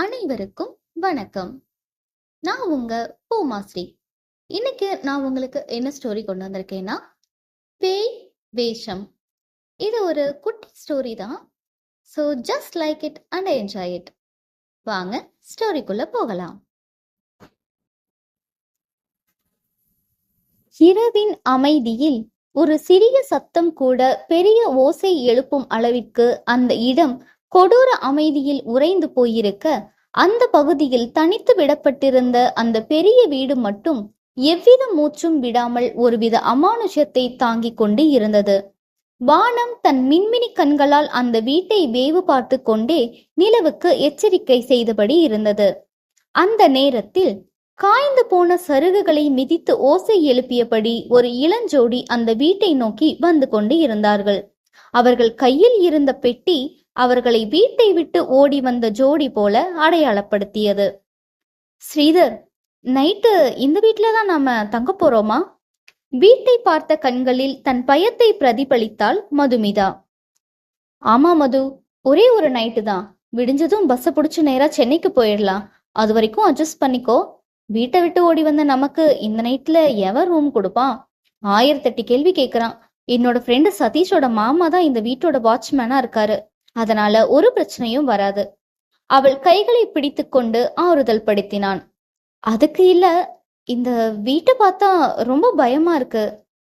அனைவருக்கும் வணக்கம். நான் உங்க பூமாஸ்ரீ இன்னைக்கு நான் உங்களுக்கு என்ன ஸ்டோரி கொண்டு வந்திருக்கேன்னா பேய் வேஷம். இது ஒரு குட்டி ஸ்டோரி தான். So just like it and enjoy it வாங்க ஸ்டோரிக்குள்ள போகலாம். இரவின் அமைதியில் ஒரு சிறிய சத்தம் கூட பெரிய ஓசை எழுப்பும் அளவிற்கு அந்த இடம் கொடூர அமைதியில் உறைந்து போயிருக்க அந்த பகுதியில் தனித்து விடப்பட்டிருந்த அந்த பெரிய வீடு மட்டும் எவ்வித மூச்சும் விடாமல் ஒருவித அமானுஷத்தை தாங்கிக் கொண்டு இருந்தது. வானம் தன் மின்மினி கண்களால் அந்த வீட்டை வேவு பார்த்து கொண்டே நிலவுக்கு எச்சரிக்கை செய்தபடி இருந்தது. அந்த நேரத்தில் காய்ந்து போன சருகுகளை மிதித்து ஓசை எழுப்பியபடி ஒரு இளஞ்சோடி அந்த வீட்டை நோக்கி வந்து கொண்டு இருந்தார்கள். அவர்கள் கையில் இருந்த பெட்டி அவர்களை வீட்டை விட்டு ஓடி வந்த ஜோடி போல அடையாளப்படுத்தியது. ஸ்ரீதர் நைட்டு இந்த வீட்ல தான் நாம தங்க போறோமா? வீட்டை பார்த்த கண்களில் தன் பயத்தை பிரதிபலித்தாள் மதுமிதா. ஆமா மது ஒரே ஒரு நைட்டு தான். விடிஞ்சதும் பஸ்ஸை பிடிச்சி நேரா சென்னைக்கு போயிடலாம். அது வரைக்கும் அட்ஜஸ்ட் பண்ணிக்கோ. வீட்டை விட்டு ஓடி வந்த நமக்கு இந்த நைட்ல எவர் ரூம் கொடுப்பான்? ஆயிரத்தெட்டு கேள்வி கேக்குறான். என்னோட ஃப்ரெண்டு சதீஷோட மாமா தான் இந்த வீட்டோட வாட்ச்மேனா இருக்காரு. அதனால ஒரு பிரச்சனையும் வராது. அவள் கைகளை பிடித்துக்கொண்டு ஆறுதல் படுத்தினான். அதுக்கு இல்ல இந்த வீட்டை பார்த்தா ரொம்ப பயமா இருக்கு.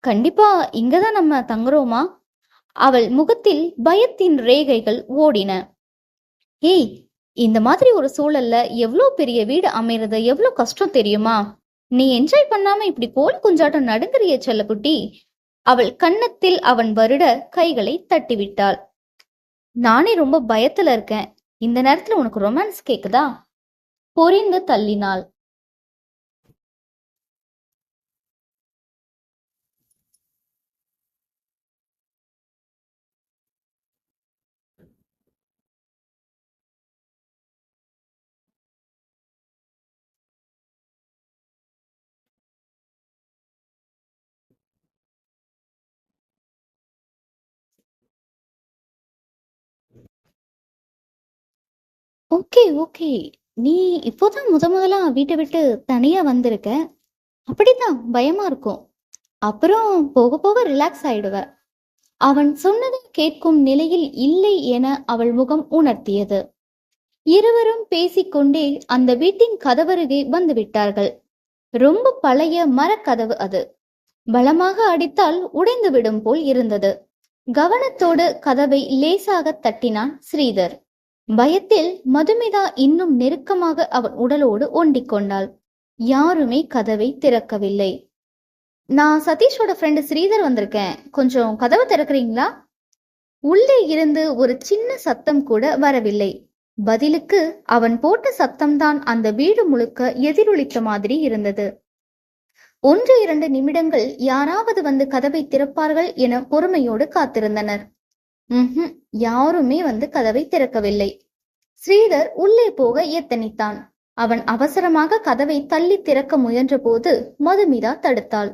கண்டிப்பா இங்கதான் நம்ம தங்குறோமா? அவள் முகத்தில் பயத்தின் ரேகைகள் ஓடின. ஏய் இந்த மாதிரி ஒரு சூழல்ல எவ்வளோ பெரிய வீடு அமைறது எவ்வளோ கஷ்டம் தெரியுமா? நீ என்ஜாய் பண்ணாம இப்படி கோல் குஞ்சாட்டம் நடுங்கிறிய செல்லக்குட்டி? அவள் கன்னத்தில் அவன் வருட கைகளை தட்டிவிட்டாள். நானே ரொம்ப பயத்துல இருக்கேன். இந்த நேரத்துல உனக்கு ரொமான்ஸ் கேக்குதா? பொறிந்து தள்ளினாள். Okay okay. நீ இப்போதான் முத முதலா வீட்டை விட்டு தனியா வந்திருக்க. அப்படிதான் பயமா இருக்கும். அப்புறம் போக போக ரிலாக்ஸ் ஆயிடுவ. அவன் சொன்னதை கேட்கும் நிலையில் இல்லை என அவள் முகம் உணர்த்தியது. இருவரும் பேசிக்கொண்டே அந்த வீட்டின் கதவருகே வந்து விட்டார்கள். ரொம்ப பழைய மரக்கதவு அது. பலமாக அடித்தால் உடைந்து விடும் போல் இருந்தது. கவனத்தோடு கதவை லேசாக தட்டினான் ஸ்ரீதர். பயத்தில் மதுமிதா இன்னும் நெருக்கமாக அவன் உடலோடு ஒண்டிக் கொண்டாள் யாருமே கதவை திறக்கவில்லை. நான் சதீஷோட ஃப்ரெண்டு ஸ்ரீதர் வந்திருக்கேன். கொஞ்சம் கதவை திறக்கிறீங்களா? உள்ளே இருந்து ஒரு சின்ன சத்தம் கூட வரவில்லை. பதிலுக்கு அவன் போட்ட சத்தம்தான் அந்த வீடு முழுக்க எதிரொலித்த மாதிரி இருந்தது. ஒன்று இரண்டு நிமிடங்கள் யாராவது வந்து கதவை திறப்பார்கள் என பொறுமையோடு காத்திருந்தனர். யாருமே வந்து கதவை திறக்கவில்லை. ஸ்ரீதர் உள்ளே போக எத்தனித்தான். அவன் அவசரமாக கதவை தள்ளி திறக்க முயன்றபோது மதுமிதா தடுத்தாள்.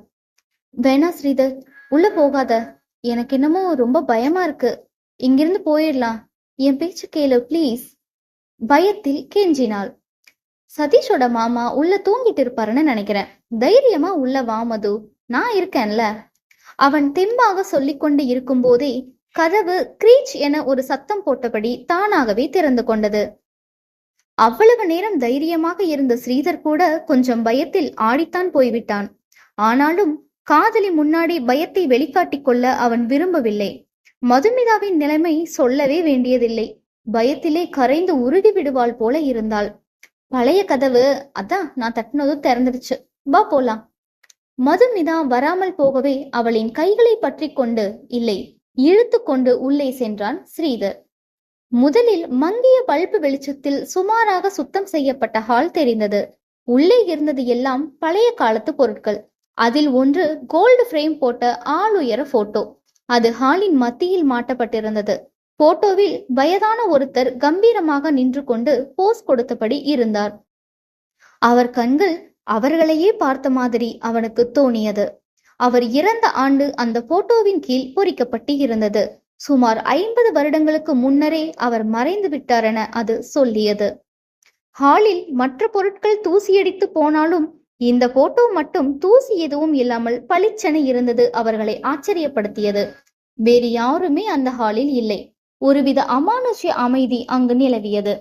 வேணா ஸ்ரீதர் உள்ள போகாத. எனக்கு என்னமோ ரொம்ப பயமா இருக்கு. இங்கிருந்து போயிடலாம். என் பேச்சு கேளு ப்ளீஸ். பயத்தில் கெஞ்சினாள். சதீஷோட மாமா உள்ள தூங்கிட்டு இருப்பாருன்னு நினைக்கிறேன். தைரியமா உள்ள வா மது. நான் இருக்கேன்ல. அவன் தெம்பாக சொல்லிக்கொண்டு இருக்கும்போதே கதவு கிரீச் என ஒரு சத்தம் போட்டபடி தானாகவே திறந்து கொண்டது. அவ்வளவு நேரம் தைரியமாக இருந்த ஸ்ரீதர் கூட கொஞ்சம் பயத்தில் ஆடித்தான் போய்விட்டான். ஆனாலும் காதலி முன்னாடி பயத்தை வெளிக்காட்டிக் கொள்ள அவன் விரும்பவில்லை. மதுமிதாவின் நிலைமை சொல்லவே வேண்டியதில்லை. பயத்திலே கரைந்து உருகி விடுவாள் போல இருந்தாள். பழைய கதவு அதான் நான் தட்டினதும் திறந்துடுச்சு. வா போலாம். மதுமிதா வராமல் போகவே அவளின் கைகளை பற்றி கொண்டு இல்லை இழுத்து கொண்டு உள்ளே சென்றான் ஸ்ரீதர். முதலில் மங்கிய பல்பு வெளிச்சத்தில் சுமாராக சுத்தம் செய்யப்பட்ட ஹால் தெரிந்தது. உள்ளே இருந்தது எல்லாம் பழைய காலத்து பொருட்கள். அதில் ஒன்று கோல்டு ஃப்ரேம் போட்ட ஆளுயர போட்டோ. அது ஹாலின் மத்தியில் மாட்டப்பட்டிருந்தது. போட்டோவில் வயதான ஒருத்தர் கம்பீரமாக நின்று கொண்டு போஸ் கொடுத்தபடி இருந்தார். அவர் கண்கள் அவர்களையே பார்த்த மாதிரி அவனுக்கு தோணியது. அவர் இறந்த ஆண்டு அந்த போட்டோவின் கீழ் பொறிக்கப்பட்டு இருந்தது. சுமார் ஐம்பது வருடங்களுக்கு முன்னரே அவர் மறைந்து விட்டாரென அது சொல்லியது. ஹாலில் மற்ற பொருட்கள் தூசியடித்து போனாலும் இந்த போட்டோ மட்டும் தூசி எதுவும் இல்லாமல் பளிச்சென இருந்தது அவர்களை ஆச்சரியப்படுத்தியது. வேறு யாருமே அந்த ஹாலில் இல்லை. ஒருவித அமானுஷ்ய அமைதி அங்கு நிலவியது.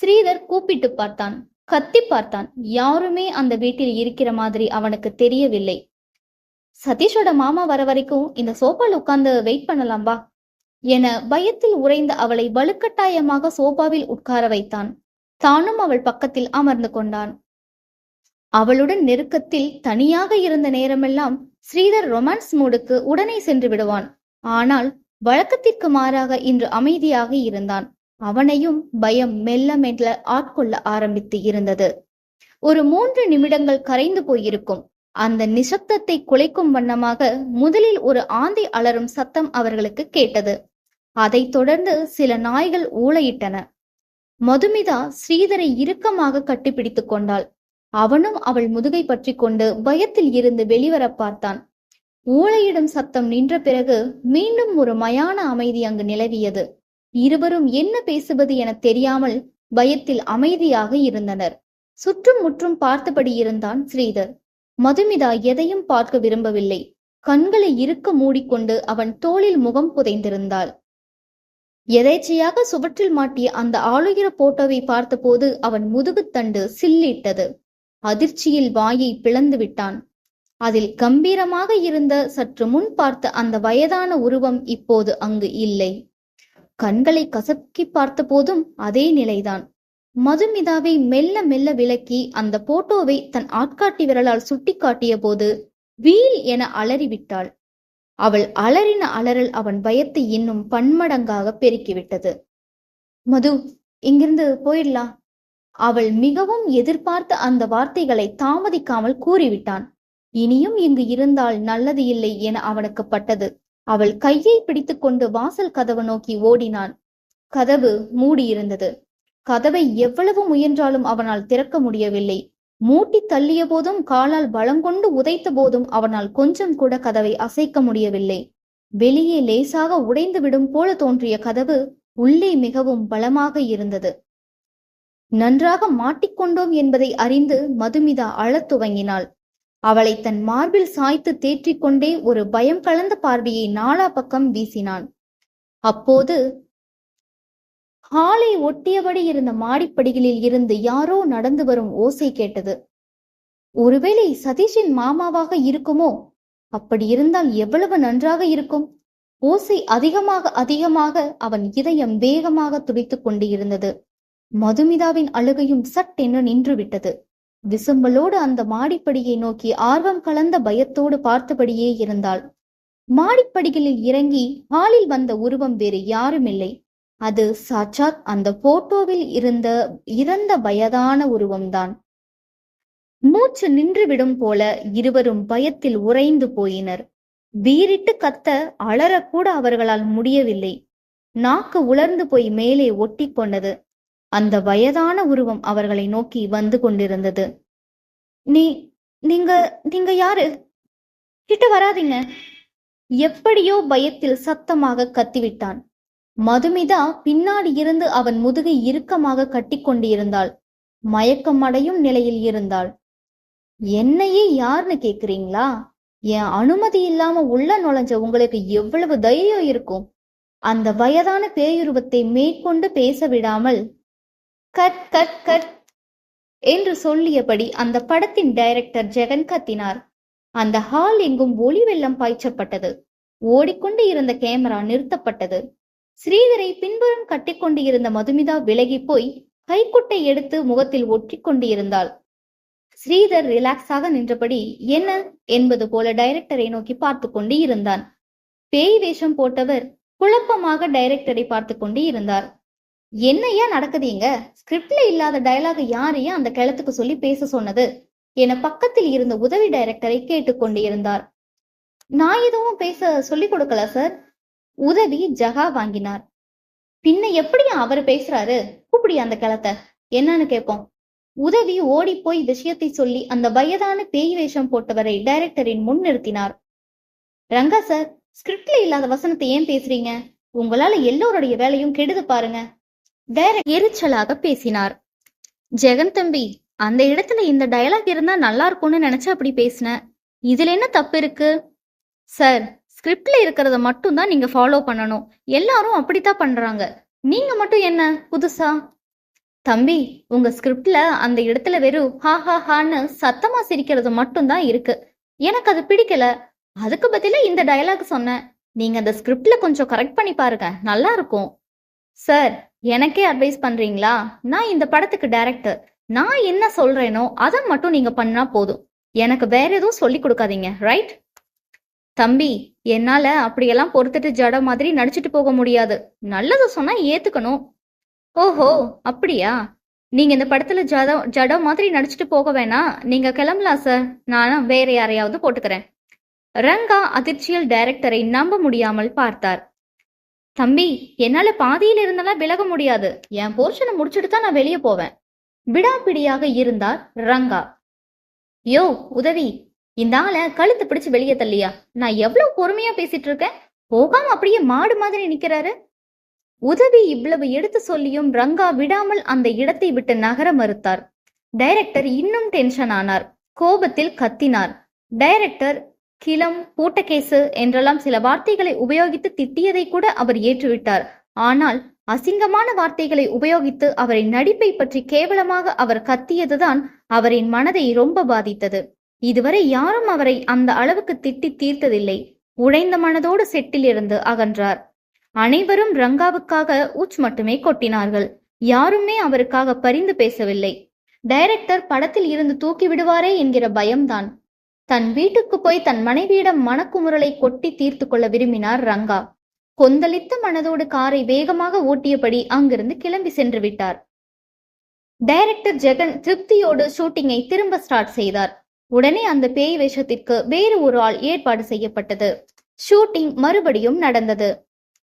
ஸ்ரீதர் கூப்பிட்டு பார்த்தான். கத்தி பார்த்தான். யாருமே அந்த வீட்டில் இருக்கிற மாதிரி அவனுக்கு தெரியவில்லை. சதீஷோட மாமா வர வரைக்கும் இந்த சோபால உட்கார்ந்து வெயிட் பண்ணலாம் வா என பயத்தில் உறைந்த அவளை வலுக்கட்டாயமாக சோபாவில் உட்கார வைத்தான். தானும் அவள் பக்கத்தில் அமர்ந்து கொண்டான். அவளுடன் நெருக்கத்தில் தனியாக இருந்த நேரமெல்லாம் ஸ்ரீதர் ரொமான்ஸ் மூடுக்கு உடனே சென்று விடுவான். ஆனால் வழக்கத்திற்கு மாறாக இன்று அமைதியாக இருந்தான். அவனையும் பயம் மெல்ல மெல்ல ஆட்கொள்ள ஆரம்பித்து இருந்தது. ஒரு மூன்று நிமிடங்கள் கரைந்து போயிருக்கும். அந்த நிசப்தத்தை குலைக்கும் வண்ணமாக முதலில் ஒரு ஆந்தை அலறும் சத்தம் அவர்களுக்கு கேட்டது. அதைத் தொடர்ந்து சில நாய்கள் ஊளையிட்டன. மதுமிதா ஸ்ரீதரை இறுக்கமாக கட்டிப்பிடித்துக் கொண்டாள். அவனும் அவள் முதுகை பற்றி கொண்டு பயத்தில் இருந்து வெளிவர பார்த்தான். ஊளையிடும் சத்தம் நின்ற பிறகு மீண்டும் ஒரு மயான அமைதி அங்கு நிலவியது. இருவரும் என்ன பேசுவது என தெரியாமல் பயத்தில் அமைதியாக இருந்தனர். சுற்றும் முற்றும் பார்த்தபடி இருந்தான் ஸ்ரீதர். மதுமிதா எதையும் பார்க்க விரும்பவில்லை. கண்களை இறுக்க மூடிக்கொண்டு அவன் தோளில் முகம் புதைந்திருந்தாள். எதேச்சையாக சுவற்றில் மாட்டிய அந்த ஆளுகிற போட்டோவை பார்த்தபோது அவன் முதுகுத்தண்டு சில்லிட்டது. அதிர்ச்சியில் வாயை பிளந்து விட்டான். அதில் கம்பீரமாக இருந்த சற்று முன் பார்த்த அந்த வயதான உருவம் இப்போது அங்கு இல்லை. கண்களை கசக்கி பார்த்த போதும் அதே நிலைதான். மதுமிதாவை மெல்ல மெல்ல விலக்கி அந்த போட்டோவை தன் ஆட்காட்டி விரலால் சுட்டி காட்டிய போது வீல் என அலறிவிட்டாள். அவள் அலறின அலறல் அவன் பயத்தை இன்னும் பன்மடங்காக பெருக்கிவிட்டது. மது இங்கிருந்து போயிடலாம். அவள் மிகவும் எதிர்பார்த்த அந்த வார்த்தைகளை தாமதிக்காமல் கூறிவிட்டான். இனியும் இங்கு இருந்தால் நல்லது இல்லை என அவனுக்கு பட்டது. அவள் கையை பிடித்துக்கொண்டு வாசல் கதவு நோக்கி ஓடினான். கதவு மூடியிருந்தது. கதவை எவ்வளவு முயன்றாலும் அவனால் திறக்க முடியவில்லை. மூட்டி தள்ளிய போதும் காலால் பலங்கொண்டு உதைத்த போதும் அவனால் கொஞ்சம் கூட கதவை அசைக்க முடியவில்லை. வெளியே லேசாக உடைந்து விடும் போல தோன்றிய கதவு உள்ளே மிகவும் பலமாக இருந்தது. நன்றாக மாட்டிக்கொண்டோம் என்பதை அறிந்து மதுமிதா அழத் துவங்கினாள். அவளை தன் மார்பில் சாய்த்து தேற்றிக்கொண்டே ஒரு பயம் கலந்த பார்வையை நாலா பக்கம் வீசினான். அப்போது ஹாலை ஒட்டியபடி இருந்த மாடிப்படிகளில் இருந்து யாரோ நடந்து வரும் ஓசை கேட்டது. ஒருவேளை சதீஷின் மாமாவாக இருக்குமோ? அப்படி இருந்தால் எவ்வளவு நன்றாக இருக்கும்? ஓசை அதிகமாக அதிகமாக அவன் இதயம் வேகமாக துடித்துக் கொண்டு இருந்தது மதுமிதாவின் அழுகையும் சட்டென்று நின்றுவிட்டது. விசும்பலோடு அந்த மாடிப்படியை நோக்கி ஆர்வம் கலந்த பயத்தோடு பார்த்தபடியே இருந்தாள். மாடிப்படிகளில் இறங்கி ஹாலில் வந்த உருவம் வேறு யாருமில்லை. அது சாட்சாத் அந்த போட்டோவில் இருந்த இறந்த வயதான உருவம்தான். மூச்சு நின்றுவிடும் போல இருவரும் பயத்தில் உறைந்து போயினர். வீறிட்டு கத்த அலறக்கூட அவர்களால் முடியவில்லை. நாக்கு உலர்ந்து போய் மேலே ஒட்டி கொண்டது. அந்த வயதான உருவம் அவர்களை நோக்கி வந்து கொண்டிருந்தது. நீ நீங்க நீங்க யாரு? கிட்ட வராதீங்க. எப்படியோ பயத்தில் சத்தமாக கத்திவிட்டான். மதுமிதா பின்னாடி இருந்து அவன் முதுகை இறுக்கமாக கட்டிக்கொண்டிருந்தாள் மயக்கம் அடையும் நிலையில் இருந்தாள். என்னையே யாருன்னு கேக்குறீங்களா? என் அனுமதி இல்லாம உள்ள நுழைஞ்ச உங்களுக்கு எவ்வளவு தைரியம் இருக்கும்? அந்த வயதான பேயுருவத்தை மேற்கொண்டு பேச விடாமல் கட் கட் கட் என்று சொல்லியபடி அந்த படத்தின் டைரக்டர் ஜெகன் கத்தினார். அந்த ஹால் எங்கும் ஒளி வெள்ளம் பாய்ச்சப்பட்டது. ஓடிக்கொண்டு இருந்த கேமரா நிறுத்தப்பட்டது. ஸ்ரீதரை பின்புறம் கட்டிக்கொண்டு இருந்த மதுமிதா விலகி போய் கைக்குட்டை எடுத்து முகத்தில் ஒற்றி கொண்டு இருந்தாள் ஸ்ரீதர் ரிலாக்ஸாக நின்றபடி என்ன? என்பது போல டைரக்டரை நோக்கி பார்த்து கொண்டு இருந்தான் பேய் வேஷம் போட்டவர் குழப்பமாக டைரக்டரை பார்த்து கொண்டு இருந்தார் என்னையா நடக்குதீங்க? ஸ்கிரிப்ட்ல இல்லாத டயலாக யாரையா அந்த கிளத்துக்கு சொல்லி பேச சொன்னது? என பக்கத்தில் இருந்த உதவி டைரக்டரை கேட்டுக்கொண்டு இருந்தார் நான் எதுவும் பேச சொல்லிக் கொடுக்கல சார். உதவி ஜகா வாங்கினார். பின்ன எப்படி அவர் பேசுறாரு? கூப்பிடி அந்த கிளத்தை என்னன்னு கேட்போம். உதவி ஓடி போய் விஷயத்தை சொல்லி அந்த வயதான பேய் வேஷம் போட்டவரை டைரக்டரின் முன் நிறுத்தினார். ரங்கா சார் ஸ்கிரிப்ட்ல இல்லாத வசனத்தை ஏன் பேசுறீங்க? உங்களால எல்லோருடைய வேலையும் கெடுது பாருங்க. டைரக்ட் எரிச்சலாக பேசினார். ஜெகன் தம்பி அந்த இடத்துல இந்த டயலாக் இருந்தா நல்லா இருக்கும்னு நினைச்சு அப்படி பேசினேன் இதுல என்ன தப்பு இருக்கு? சார் ஸ்கிரிப்ட்ல இருக்கிறத மட்டும் தான் நீங்க ஃபாலோ பண்ணணும். எல்லாரும் அப்படித்தான் பண்றாங்க. நீங்க மட்டும் என்ன? புதுசா? தம்பி உங்க ஸ்கிரிப்ட்ல அந்த இடத்துல வெறும் ஹா ஹா ஹான்னு சத்தமா சிரிக்கிறது மட்டும்தான் இருக்கு. எனக்கு அது பிடிக்கல. அதுக்கு பதிலா இந்த டயலாக் சொன்னேன். நீங்க அந்த ஸ்கிரிப்ட்ல கொஞ்சம் கரெக்ட் பண்ணி பாருங்க. நல்லா இருக்கும். சார் எனக்கே அட்வைஸ் பண்றீங்களா? நான் இந்த படத்துக்கு டைரக்டர் நான் என்ன சொல்றேனோ அதை மட்டும் நீங்க பண்ணா போதும். எனக்கு வேற எதுவும் சொல்லி கொடுக்காதீங்க. ரைட் தம்பி என்னால அப்படியெல்லாம் பொறுத்துட்டு ஜட மாதிரி நடிச்சிட்டு போக முடியாது. நல்லதை சொன்னா ஏத்துக்கணும். ஓஹோ அப்படியா? நீங்க இந்த படத்துல ஜட ஜட மாதிரி நடிச்சிட்டு போக வேணாம் நீங்க கிளம்பலாம் சார். நான் வேற யாரையாவது போட்டுக்கிறேன். ரங்கா அதிர்ச்சியில் டைரக்டரை நம்ப முடியாமல் பார்த்தார். தம்பி என்னால பாதியில இருந்தெல்லாம் விலக முடியாது. என் போர்ஷனை முடிச்சுட்டு தான் நான் வெளியே போவேன். விடாப்பிடியாக இருந்தார் ரங்கா. யோ உதவி. இந்த ஆளை கழுத்து பிடிச்சு வெளியே தள்ளியா? நான் எவ்வளவு பொறுமையா பேசிட்டு இருக்கேன்? போகாம அப்படியே மாடு மாதிரி நிக்கிறாரு. உதவி இவ்வளவு எடுத்து சொல்லியும் ரங்கா விடாமல் அந்த இடத்தை விட்டு நகர மறுத்தார். டைரக்டர் இன்னும் டென்ஷன் ஆனார். கோபத்தில் கத்தினார். டைரக்டர் கிளம் பூட்டகேசு என்றெல்லாம் சில வார்த்தைகளை உபயோகித்து திட்டியதை கூட அவர் ஏற்றுவிட்டார். ஆனால் அசிங்கமான வார்த்தைகளை உபயோகித்து அவரின் நடிப்பை பற்றி கேவலமாக அவர் கத்தியதுதான் அவரின் மனதை ரொம்ப பாதித்தது. இதுவரை யாரும் அவரை அந்த அளவுக்கு திட்டி தீர்த்ததில்லை. உடைந்த மனதோடு செட்டில் இருந்து அகன்றார். அனைவரும் ரங்காவுக்காக உச் மட்டுமே கொட்டினார்கள். யாருமே அவருக்காக பரிந்து பேசவில்லை. டைரக்டர் படத்தில் இருந்து தூக்கி விடுவாரே என்கிற பயம்தான். தன் வீட்டுக்கு போய் தன் மனைவியிடம் மனக்குமுறலை கொட்டி தீர்த்து கொள்ள விரும்பினார் ரங்கா. கொந்தளித்த மனதோடு காரை வேகமாக ஓட்டியபடி அங்கிருந்து கிளம்பி சென்று விட்டார். டைரக்டர் ஜெகன் திருப்தியோடு ஷூட்டிங்கை திரும்ப ஸ்டார்ட் செய்தார். உடனே அந்த பேய் வேஷத்திற்கு வேறு ஒரு ஆள் ஏற்பாடு செய்யப்பட்டது. ஷூட்டிங் மறுபடியும் நடந்தது.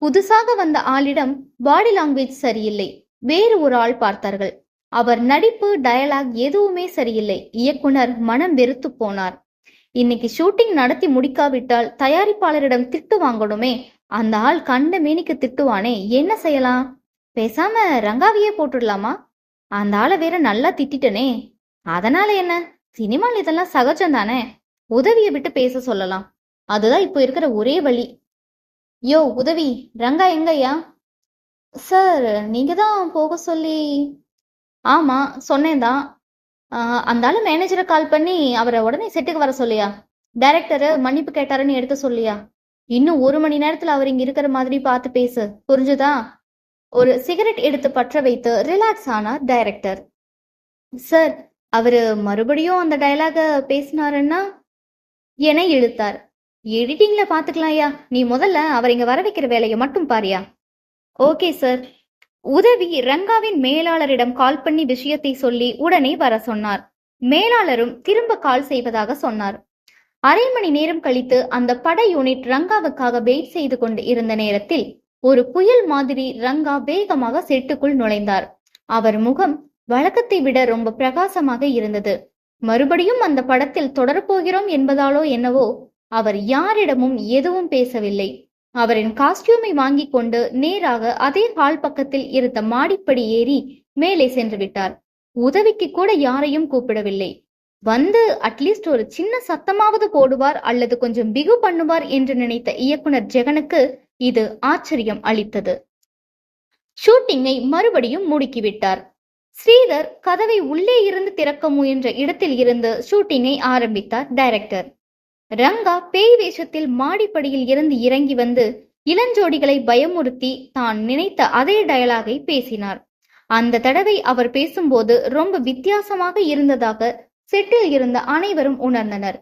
புதுசாக வந்த ஆளிடம் பாடி லாங்குவேஜ் சரியில்லை. வேறு ஒரு ஆள் பார்த்தார்கள். அவர் நடிப்பு டயலாக் எதுவுமே சரியில்லை. இயக்குனர் மனம் வெறுத்து போனார். இன்னைக்கு ஷூட்டிங் நடத்தி முடிக்காவிட்டால் தயாரிப்பாளரிடம் திட்டு வாங்கணுமே? அந்த ஆள் கண்ட மேனிக்கு திட்டுவானே என்ன செய்யலாம்? பேசாம ரங்காவையே போட்டுடலாமா? அந்த ஆளை வேற நல்லா திட்டிட்டனே. அதனால என்ன? சினிமால இதெல்லாம் சகஜம் தானே? உதவியை விட்டு பேச சொல்லலாம். அதுதான் இப்போ இருக்கிற ஒரே வழி. யோ உதவி ரங்கா எங்கய்யா? சார் நீங்க தான் போக சொல்லி. ஆமா சொன்னேன் தான் அந்த மேனேஜரை கால் பண்ணி அவரை உடனே செட்டுக்கு வர சொல்லியா? டைரக்டரு மன்னிப்பு கேட்டாருன்னு எடுத்து சொல்லியா? இன்னும் ஒரு மணி நேரத்துல அவர் இங்க இருக்கிற மாதிரி பார்த்து பேசு. புரிஞ்சுதா? ஒரு சிகரெட் எடுத்து பற்ற வைத்து ரிலாக்ஸ் ஆனார் டைரக்டர் சார் அவரு மறுபடியும் அந்த டயலாக பேசினாருன்னா என இழுத்தார். எடிட்டிங்ல பாத்துக்கலாம்யா நீ முதல்ல அவர் இங்க வர வைக்கிற வேலையை மட்டும் பாரியா? ஓகே சார் உதவி ரங்காவின் மேலாளரிடம் கால் பண்ணி விஷயத்தை சொல்லி உடனே வர சொன்னார். மேலாளரும் திரும்ப கால் செய்வதாக சொன்னார். அரை மணி நேரம் கழித்து அந்த பட யூனிட் ரங்காவுக்காக வெயிட் செய்து கொண்டு இருந்த நேரத்தில் ஒரு புயல் மாதிரி ரங்கா வேகமாக செட்டுக்குள் நுழைந்தார். அவர் முகம் வழக்கத்தை விட ரொம்ப பிரகாசமாக இருந்தது. மறுபடியும் அந்த படத்தில் தொடரப்போகிறோம் என்பதாலோ என்னவோ அவர் யாரிடமும் எதுவும் பேசவில்லை. அவரின் காஸ்டியூமை வாங்கி கொண்டு நேராக அதே ஹால் பக்கத்தில் இருந்த மாடிப்படி ஏறி மேலே சென்று விட்டார். உதவிக்கு கூட யாரையும் கூப்பிடவில்லை. வந்து அட்லீஸ்ட் ஒரு சின்ன சத்தமாவது போடுவார் அல்லது கொஞ்சம் பிகு பண்ணுவார் என்று நினைத்த இயக்குனர் ஜெகனுக்கு இது ஆச்சரியம் அளித்தது. ஷூட்டிங்கை மறுபடியும் முடுக்கிவிட்டார். ஸ்ரீதர் கதவை உள்ளே இருந்து திறக்க முயன்ற இடத்தில் இருந்து ஷூட்டிங்கை ஆரம்பித்தார் டைரக்டர். ரங்கா பேய் வேஷத்தில் மாடிப்படியில் இருந்து இறங்கி வந்து இளஞ்சோடிகளை பயமுறுத்தி தான் நினைத்த அதே டயலாகை பேசினார். அந்த தடவை அவர் பேசும்போது ரொம்ப வித்தியாசமாக இருந்ததாக செட்டில் இருந்த அனைவரும் உணர்ந்தனர்.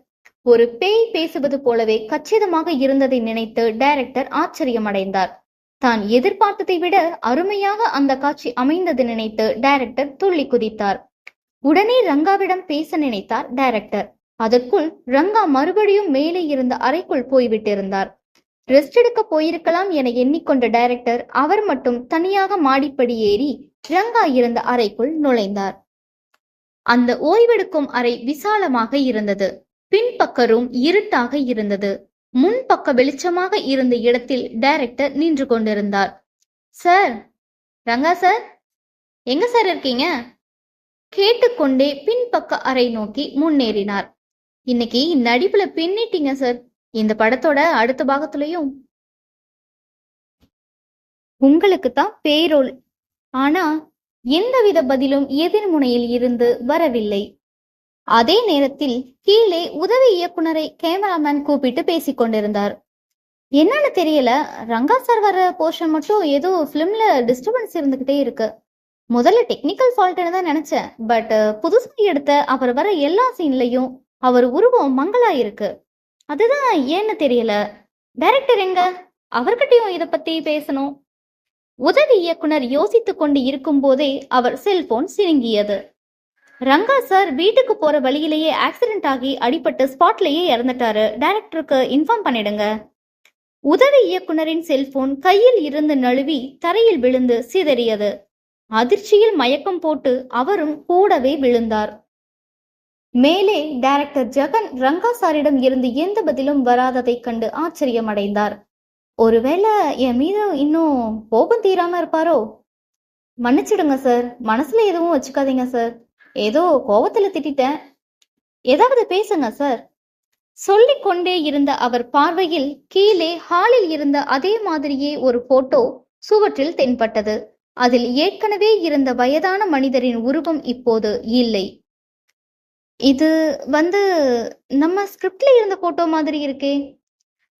ஒரு பேய் பேசுவது போலவே கச்சிதமாக இருந்ததை நினைத்து டைரக்டர் ஆச்சரியமடைந்தார். தான் எதிர்பார்த்ததை விட அருமையாக அந்த காட்சி அமைந்தது நினைத்து டைரக்டர் துள்ளி குதித்தார். உடனே ரங்காவிடம் பேச நினைத்தார் டைரக்டர் அதற்குள் ரங்கா மறுபடியும் மேலே இருந்த அறைக்குள் போய்விட்டிருந்தார். ரெஸ்ட் எடுக்க போயிருக்கலாம் என எண்ணிக்கொண்ட டைரக்டர் அவர் மட்டும் தனியாக மாடிப்படி ஏறி ரங்கா இருந்த அறைக்குள் நுழைந்தார். அந்த ஓய்வெடுக்கும் அறை விசாலமாக இருந்தது. பின்பக்க ரூம் இருட்டாக இருந்தது. முன்பக்க வெளிச்சமாக இருந்த இடத்தில் டைரக்டர் நின்று கொண்டிருந்தார். சார் ரங்கா சார் எங்க சார் இருக்கீங்க? கேட்டுக்கொண்டே பின்பக்க அறை நோக்கி முன்னேறினார். இன்னைக்கு நடிப்புல பின்னிட்டீங்க சார் இந்த படத்தோட அடுத்த பாகத்துலயும். உங்களுக்கு தான் பேரோல். ஆனா எந்தவித பதிலும் எதிர்முனையில் இருந்து வரவில்லை. அதே நேரத்தில் கீழே உதவி இயக்குனரை கேமராமேன் கூப்பிட்டு பேசிக் கொண்டிருந்தார். என்னன்னு தெரியல ரங்கா சார் வர போர்ஷன் மட்டும் ஏதோ ஃபிலிம்ல டிஸ்டர்பன்ஸ் இருந்துகிட்டே இருக்கு. முதல்ல டெக்னிக்கல் ஃபால்ட்னு தான் நினைச்சேன் பட் புதுசாக எடுத்த அவர் வர எல்லா சீன்லயும் அவர் உருவம் மங்களா இருக்கு. அதுதான் ஏன்னு தெரியல. டைரக்டர் எங்க? அவர்கிட்டயும் இத பத்தி பேசணும். உதவி இயக்குனர் யோசித்துக் கொண்டு இருக்கும் போதே அவர் செல்போன் சினுங்கியது. ரங்கா சார் வீட்டுக்கு போற வழியிலேயே ஆக்சிடென்ட் ஆகி அடிபட்டு ஸ்பாட்லயே இறந்துட்டாரு. டைரக்டருக்கு இன்ஃபார்ம் பண்ணிடுங்க. உதவி இயக்குனரின் செல்போன் கையில் இருந்து நழுவி தரையில் விழுந்து சிதறியது. அதிர்ச்சியில் மயக்கம் போட்டு அவரும் கூடவே விழுந்தார். மேலே டைரக்டர் ஜெகன் ரங்கா சாரிடம் இருந்து எந்த பதிலும் வராததைக் கண்டு ஆச்சரியமடைந்தார். ஒருவேளை என் மீது இன்னும் கோபம் தீராம இருப்பாரோ? மன்னிச்சிடுங்க சார். மனசுல எதுவும் வச்சுக்காதீங்க சார். ஏதோ கோபத்துல திட்டிட்டேன். ஏதாவது பேசுங்க சார். சொல்லிக் கொண்டே இருந்த அவர் பார்வையில் கீழே ஹாலில் இருந்த அதே மாதிரியே ஒரு போட்டோ சுவற்றில் தென்பட்டது. அதில் ஏற்கனவே இருந்த வயதான மனிதரின் உருவம் இப்போது இல்லை. இது வந்து நம்ம ஸ்கிரிப்ட்ல இருந்த போட்டோ மாதிரி இருக்கே.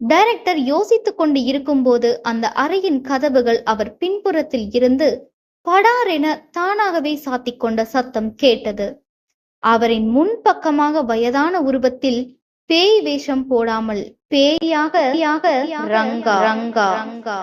டைரக்டர் யோசித்துக் கொண்டு இருக்கும்போது அந்த அறையின் கதவுகள் அவர் பின்புறத்தில் இருந்து படாரென தானாகவே சாத்திக் கொண்ட சத்தம் கேட்டது. அவரின் முன்பக்கமாக வயதான உருவத்தில் பேய் வேஷம் போடாமல் பேயாக ரங்கா ரங்கா ரங்கா